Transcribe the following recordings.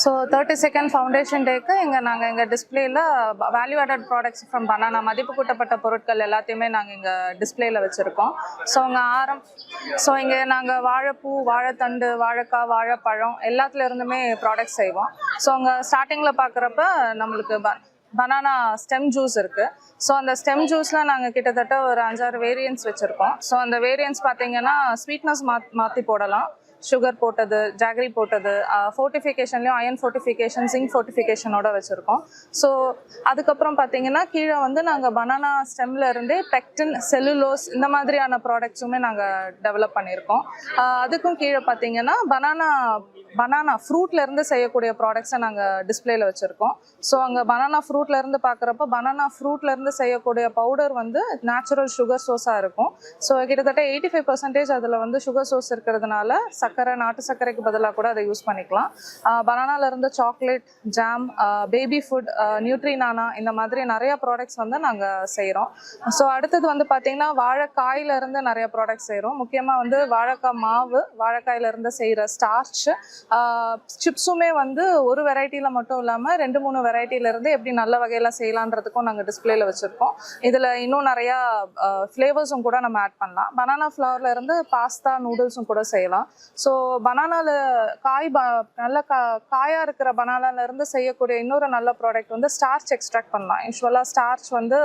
So thirty second foundation டேக்கு இங்கே நாங்கள் எங்கள் டிஸ்பிளேயில் value added products from banana மதிப்பு கூட்டப்பட்ட பொருட்கள் எல்லாத்தையுமே நாங்கள் இங்கே டிஸ்பிளேயில் வச்சுருக்கோம். ஸோ இங்கே ஆரம் ஸோ இங்கே நாங்கள் வாழைப்பூ வாழைத்தண்டு வாழைக்காய் வாழைப்பழம் எல்லாத்துல இருந்துமே ப்ராடக்ட்ஸ் செய்வோம். ஸோ அங்கே ஸ்டார்டிங்கில் பார்க்குறப்ப நம்மளுக்கு ப பனானா ஸ்டெம் ஜூஸ் இருக்குது ஸோ அந்த ஸ்டெம் ஜூஸ்ல நாங்கள் கிட்டத்தட்ட ஒரு அஞ்சாறு வேரியன்ஸ் வச்சுருக்கோம். ஸோ அந்த வேரியன்ஸ் பார்த்தீங்கன்னா ஸ்வீட்னஸ் மா மாற்றி போடலாம். சுகர் போட்டது ஜாகரி போட்டது ஃபோர்ட்டிஃபிகேஷன்லேயும் அயன் ஃபோர்ட்டிஃபிகேஷன் சிங்க் ஃபோர்ட்டிஃபிகேஷனோட வச்சுருக்கோம். ஸோ அதுக்கப்புறம் பார்த்தீங்கன்னா கீழே வந்து நாங்கள் பனானா ஸ்டெம்ல இருந்தே பெக்டின் செல்லுலோஸ் இந்த மாதிரியான ப்ராடக்ட்ஸுமே நாங்கள் டெவலப் பண்ணியிருக்கோம். அதுக்கும் கீழே பார்த்தீங்கன்னா பனானா பனானா ஃப்ரூட்லேருந்து செய்யக்கூடிய ப்ராடக்ட்ஸை நாங்கள் டிஸ்பிளேல வச்சுருக்கோம். ஸோ அங்கே பனானா ஃப்ரூட்ல இருந்து பார்க்குறப்ப பனானா ஃப்ரூட்லேருந்து செய்யக்கூடிய பவுடர் வந்து நேச்சுரல் சுகர் சோஸாக இருக்கும். ஸோ கிட்டத்தட்ட எயிட்டி ஃபைவ் பர்சன்டேஜ் அதில் வந்து சுகர் சோஸ் இருக்கிறதுனால சர்க்கரை நாட்டு சர்க்கரைக்கு பதிலாக கூட அதை யூஸ் பண்ணிக்கலாம். பனானால இருந்து சாக்லேட் ஜாம் பேபி ஃபுட் நியூட்ரினானா இந்த மாதிரி நிறைய ப்ராடக்ட்ஸ் வந்து நாங்கள் செய்கிறோம் ஸோ அடுத்தது வந்து பார்த்தீங்கன்னா வாழைக்காயில இருந்து நிறைய ப்ராடக்ட்ஸ் செய்கிறோம் முக்கியமாக வந்து வாழைக்காய் மாவு வாழைக்காயில இருந்து செய்கிற ஸ்டார்ச் சிப்ஸுமே வந்து ஒரு வெரைட்டியில் மட்டும் இல்லாமல் ரெண்டு மூணு வெரைட்டியிலேருந்து எப்படி நல்ல வகையில் செய்யலான்றதுக்கும் நாங்கள் டிஸ்பிளேல வச்சுருக்கோம். இதில் இன்னும் நிறையா ஃப்ளேவர்ஸும் கூட நம்ம ஆட் பண்ணலாம். பனானா ஃப்ளவர்லேருந்து பாஸ்தா நூடுல்ஸும் கூட செய்யலாம். ஸோ பனானால காய் ப நல்ல கா காயாக இருக்கிற பனானால இருந்து செய்யக்கூடிய இன்னொரு நல்ல ப்ராடக்ட் வந்து ஸ்டார்ச் எக்ஸ்ட்ராக்ட் பண்ணலாம். யூஸ்வலாக ஸ்டார்ச் வந்து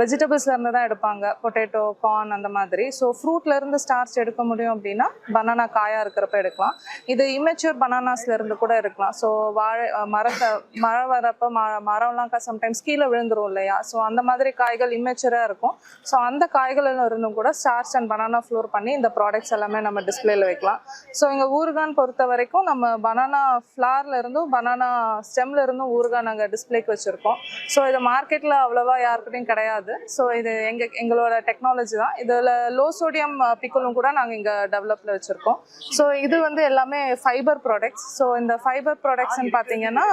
வெஜிடபிள்ஸ்லேருந்து தான் எடுப்பாங்க. பொட்டேட்டோ கார்ன் அந்த மாதிரி. ஸோ ஃப்ரூட்ல இருந்து ஸ்டார்ச் எடுக்க முடியும் அப்படின்னா பனானா காயாக இருக்கிறப்ப எடுக்கலாம். இது இமெச்சூர் பனானாஸ்ல இருந்து கூட எடுக்கலாம். ஸோ வாழை மரத்தை மழை வரப்போ ம மரம்லாம் சம்டைம்ஸ் கீழே விழுந்துரும் இல்லையா? ஸோ அந்த மாதிரி காய்கள் இமெச்சூராக இருக்கும். ஸோ அந்த காய்களில் இருந்தும் கூட ஸ்டார்ச் அண்ட் பனானா ஃப்ளோர் பண்ணி இந்த ப்ராடக்ட்ஸ் எல்லாமே நம்ம டிஸ்பிளேல வைக்கலாம். ஸோ எங்கள் ஊர்கான் பொறுத்த வரைக்கும் நம்ம பனானா ஃப்ளார்ல இருந்தும் பனானா ஸ்டெம்ல இருந்தும் ஊர்கான் நாங்கள் டிஸ்பிளேக்கு வச்சுருக்கோம். ஸோ இது மார்க்கெட்டில் அவ்வளோவா யாருக்கிட்டையும் கிடையாது. ஸோ இது எங்கள் எங்களோட டெக்னாலஜி தான். இதில் லோ சோடியம் பிக்கலும் கூட நாங்கள் இங்கே டெவலப்பில் வச்சுருக்கோம். ஸோ இது வந்து எல்லாமே ஃபைபர் ப்ராடக்ட்ஸ் ஸோ இந்த ஃபைபர் ப்ராடக்ட்ஸ்னு பார்த்தீங்கன்னா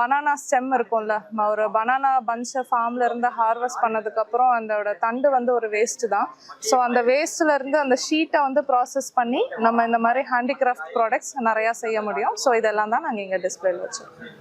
பனானா ஸ்டெம் இருக்கும்ல. ஒரு பனானா பஞ்சை ஃபார்ம்ல இருந்து ஹார்வெஸ்ட் பண்ணதுக்கப்புறம் அதோட தண்டு வந்து ஒரு வேஸ்ட்டு தான். ஸோ அந்த வேஸ்ட்ல இருந்து அந்த ஷீட்டை வந்து ப்ராசஸ் பண்ணி நம்ம இந்த மாதிரி ஹேண்டிகிராஃப்ட் ப்ராடக்ட்ஸ் நிறையா செய்ய முடியும். ஸோ இதெல்லாம் தான் நாங்கள் இங்கே டிஸ்பிளேல வச்சுருக்கோம்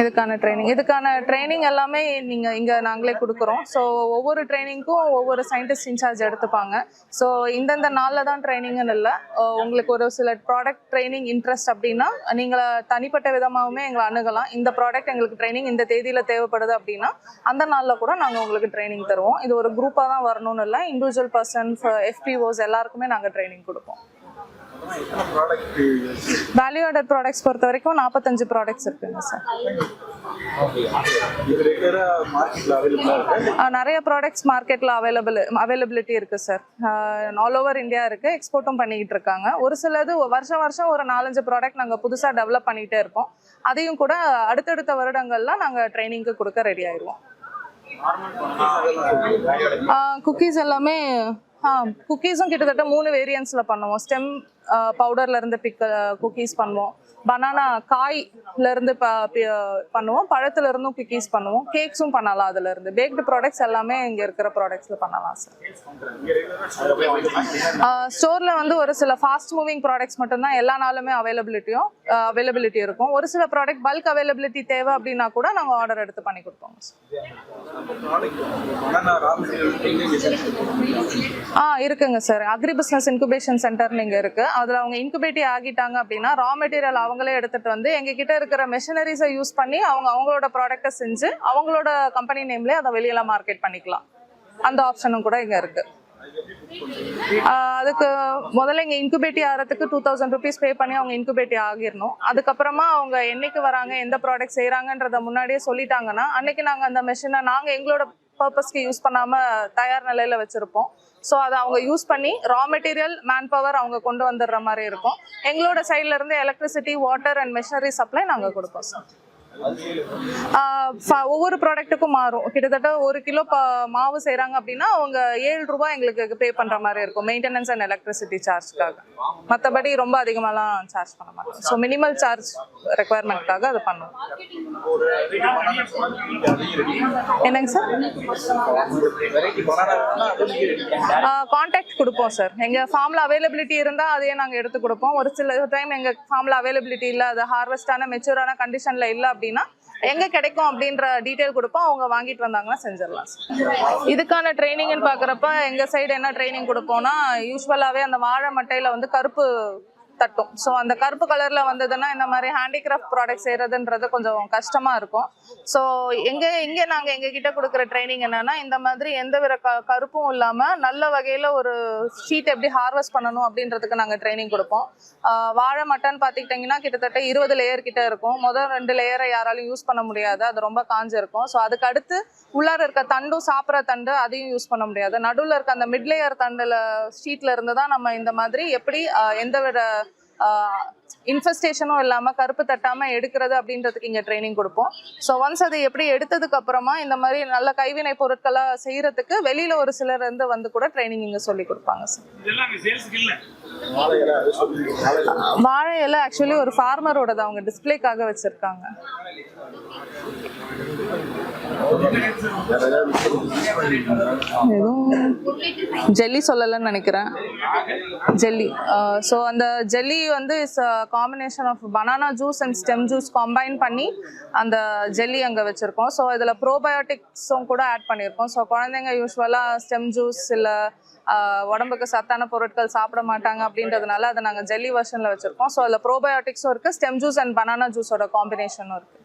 இதுக்கான ட்ரைனிங் இதுக்கான ட்ரைனிங் எல்லாமே நீங்கள் இங்கே நாங்களே கொடுக்குறோம். ஸோ ஒவ்வொரு ட்ரைனிங்க்கும் ஒவ்வொரு சயின்டிஸ்ட் இன்சார்ஜ் எடுத்துப்பாங்க. ஸோ இந்தந்த நாளில் தான் ட்ரைனிங்னு இல்லை. உங்களுக்கு ஒரு சில ப்ராடக்ட் ட்ரைனிங் இன்ட்ரெஸ்ட் அப்படின்னா நீங்கள் தனிப்பட்ட விதமாகவுமே எங்களை அணுகலாம். இந்த ப்ராடக்ட் எங்களுக்கு ட்ரைனிங் இந்த தேதியில் தேவைப்படுது அப்படின்னா அந்த நாளில் கூட நாங்கள் உங்களுக்கு ட்ரைனிங் தருவோம். இது ஒரு குரூப்பாக தான் வரணும்னு இல்லை. இண்டிவிஜுவல் பர்சன் எஃபிஓஸ் எல்லாருக்குமே நாங்கள் ட்ரைனிங் கொடுப்போம். வேல்யூ ஆடட் ப்ராடக்ட்ஸ் பொறுத்த வரைக்கும் நாற்பத்தஞ்சு ப்ராடக்ட்ஸ் இருக்குங்க சார் இருக்கு? நிறைய ப்ராடக்ட்ஸ் மார்க்கெட்டில் அவைலபிள் அவைலபிலிட்டி இருக்குது சார் ஆல் ஓவர் இந்தியா இருக்குது எக்ஸ்போர்ட்டும் பண்ணிக்கிட்டு இருக்காங்க. ஒரு சிலது வருஷம் வருஷம் ஒரு நாலஞ்சு ப்ராடக்ட் நாங்கள் புதுசாக டெவலப் பண்ணிகிட்டே இருப்போம் அதையும் கூட அடுத்தடுத்த வருடங்கள்ல நாங்கள் ட்ரைனிங்க்கு கொடுக்க ரெடி ஆயிடுவோம் குக்கீஸ் எல்லாமே குக்கீஸும் கிட்டத்தட்ட மூணு வேரியன்ஸில் பண்ணுவோம். ஸ்டெம் பவுடர்ல இருந்து பிக்க குக்கீஸ் பண்ணுவோம். பனானா காய்ல இருந்து ப பி- பண்ணுவோம். பழத்துல இருந்தும் குக்கீஸ் பண்ணுவோம். கேக்ஸும் பண்ணலாம் அதுல இருந்து. பேக்டு ப்ராடக்ட்ஸ் எல்லாமே இங்க இருக்கிற ப்ராடக்ட்ஸ்ல பண்ணலாம் சார் ஸ்டோர்ல வந்து ஒரு சில ஃபாஸ்ட் மூவிங் ப்ராடக்ட்ஸ் மட்டும்தான் எல்லா நாளுமே அவைலபிலிட்டியும் அவைலபிலிட்டி இருக்கும். ஒரு சில ப்ராடக்ட் பல்க் அவைலபிலிட்டி தேவை அப்படின்னா கூட நாங்கள் ஆர்டர் எடுத்து பண்ணி கொடுப்போம் ஆ இருக்குங்க சார் அக்ரி பிஸ்னஸ் இன்குபேஷன் சென்டர்னு இங்கே இருக்கு. அதில் அவங்க இன்குபேட்டி ஆகிட்டாங்க அப்படின்னா ரா மெட்டீரியல் அவங்களே எடுத்துகிட்டு வந்து எங்ககிட்ட இருக்கிற மெஷினரிஸை யூஸ் பண்ணி அவங்க அவங்களோட ப்ராடக்ட்டை செஞ்சு அவங்களோட கம்பெனி நேம்லேயே அதை வெளியில் மார்க்கெட் பண்ணிக்கலாம். அந்த ஆப்ஷனும் கூட இங்கே இருக்குது அதுக்கு முதல்ல இங்கே இன்குபேட்டி ஆகிறதுக்கு டூ தௌசண்ட் ருபீஸ் பே பண்ணி அவங்க இன்குபேட்டி ஆகிடணும். அதுக்கப்புறமா அவங்க என்னைக்கு வராங்க எந்த ப்ராடக்ட் செய்கிறாங்கன்றத முன்னாடியே சொல்லிட்டாங்கன்னா அன்னைக்கு நாங்கள் அந்த மெஷினை நாங்கள் எங்களோட பர்பஸ்க்கு யூஸ் பண்ணாமல் தயார் நிலையில் வச்சுருப்போம். ஸோ அதை அவங்க யூஸ் பண்ணி ரா மெட்டீரியல் மேன் பவர் அவங்க கொண்டு வந்துடுற மாதிரி இருக்கும். எங்களோட சைட்லேருந்து electricity water and machinery supply நாங்கள் கொடுப்போம் சார் ஒவ்வொரு ப்ராடக்ட்டுக்கும் மாறும். கிட்டத்தட்ட ஒரு கிலோ மாவு செய்கிறாங்க அப்படின்னா அவங்க ஏழு ரூபாய் எங்களுக்கு பே பண்ணுற மாதிரி இருக்கும். மெயின்டெனன்ஸ் அண்ட் எலக்ட்ரிசிட்டி சார்ஜ்க்காக மற்றபடி ரொம்ப அதிகமாகலாம் சார்ஜ் பண்ண மாட்டோம். ஸோ மினிமல் சார்ஜ் ரெக்குவயர்மெண்ட்காக அது பண்ணுவோம். என்னங்க சார் கான்டாக்ட் காண்டாக்ட் கொடுப்போம் சார் எங்கள் ஃபார்மில் அவைலபிலிட்டி இருந்தால் அதையே நாங்கள் எடுத்து கொடுப்போம். ஒரு சில டைம் எங்கள் ஃபார்மில் அவைலபிலிட்டி இல்லை அது ஹார்வெஸ்டான மெச்சூரான கண்டிஷனில் இல்லை அப்படின்னா எங்க கிடைக்கும் அப்படின்ற டீட்டெயில் கொடுப்போம். அவங்க வாங்கிட்டு வந்தாங்கன்னா செஞ்சிடலாம் இதுக்கான ட்ரைனிங்னு பாக்குறப்ப எங்க சைடு என்ன ட்ரைனிங் கொடுப்போம்னா யூஸ்வலாவே அந்த வாழை மட்டையில வந்து கருப்பு தட்டும். ஸோ அந்த கருப்பு கலரில் வந்ததுன்னா இந்த மாதிரி ஹேண்டிகிராஃப்ட் ப்ராடக்ட் செய்கிறதுன்றது கொஞ்சம் கஷ்டமாக இருக்கும். ஸோ எங்கே இங்கே நாங்கள் எங்ககிட்ட கொடுக்குற ட்ரைனிங் என்னென்னா இந்த மாதிரி எந்த வித க கருப்பும் இல்லாமல் நல்ல வகையில் ஒரு ஷீட் எப்படி ஹார்வெஸ்ட் பண்ணணும் அப்படின்றதுக்கு நாங்கள் ட்ரைனிங் கொடுப்போம். வாழை மட்டன் பார்த்துக்கிட்டிங்கன்னா கிட்டத்தட்ட இருபது லேயர் கிட்ட இருக்கும். முதல் ரெண்டு லேயரை யாராலும் யூஸ் பண்ண முடியாது. அது ரொம்ப காஞ்சிருக்கும் ஸோ அதுக்கு அடுத்து உள்ளார இருக்க தண்டும் சாப்பிட்ற தண்டு அதையும் யூஸ் பண்ண முடியாது. நடுவில் இருக்க அந்த மிட் லேயர் தண்டில் ஷீட்டில் இருந்து தான் நம்ம இந்த மாதிரி எப்படி எந்த வித இன்ஃபெஸ்டேஷனும் இல்லாமல் கருப்பு தட்டாமல் எடுக்கிறது அப்படின்றதுக்கு இங்கே ட்ரைனிங் கொடுப்போம். ஸோ ஒன்ஸ் அது எப்படி எடுத்ததுக்கு அப்புறமா இந்த மாதிரி நல்ல கைவினை பொருட்களை செய்யறதுக்கு வெளியில ஒரு சிலர் இருந்து வந்து கூட ட்ரைனிங் இங்கே சொல்லி கொடுப்பாங்க சார் இலை. வாழை இலை ஆக்சுவலி ஒரு ஃபார்மரோட அவங்க டிஸ்ப்ளேக்காக வச்சிருக்காங்க. ஏதோ ஜெல்லி சொல்லலைன்னு நினைக்கிறேன். ஜெல்லி. ஸோ அந்த ஜெல்லி வந்து is combination of banana juice and stem juice combine பண்ணி அந்த ஜெல்லி அங்கே வச்சுருக்கோம். ஸோ இதில் ப்ரோபயோட்டிக்ஸும் கூட ஆட் பண்ணியிருக்கோம். ஸோ குழந்தைங்க யூஸ்வலாக ஸ்டெம் ஜூஸ் இல்லை உடம்புக்கு சத்தான பொருட்கள் சாப்பிட மாட்டாங்க அப்படின்றதுனால அதை நாங்கள் ஜெல்லி வெர்ஷனில் வச்சுருக்கோம். ஸோ அதில் ப்ரோபயோட்டிக்ஸும் இருக்குது ஸ்டெம் ஜூஸ் அண்ட் பனானா ஜூஸோட காம்பினேஷனும் இருக்குது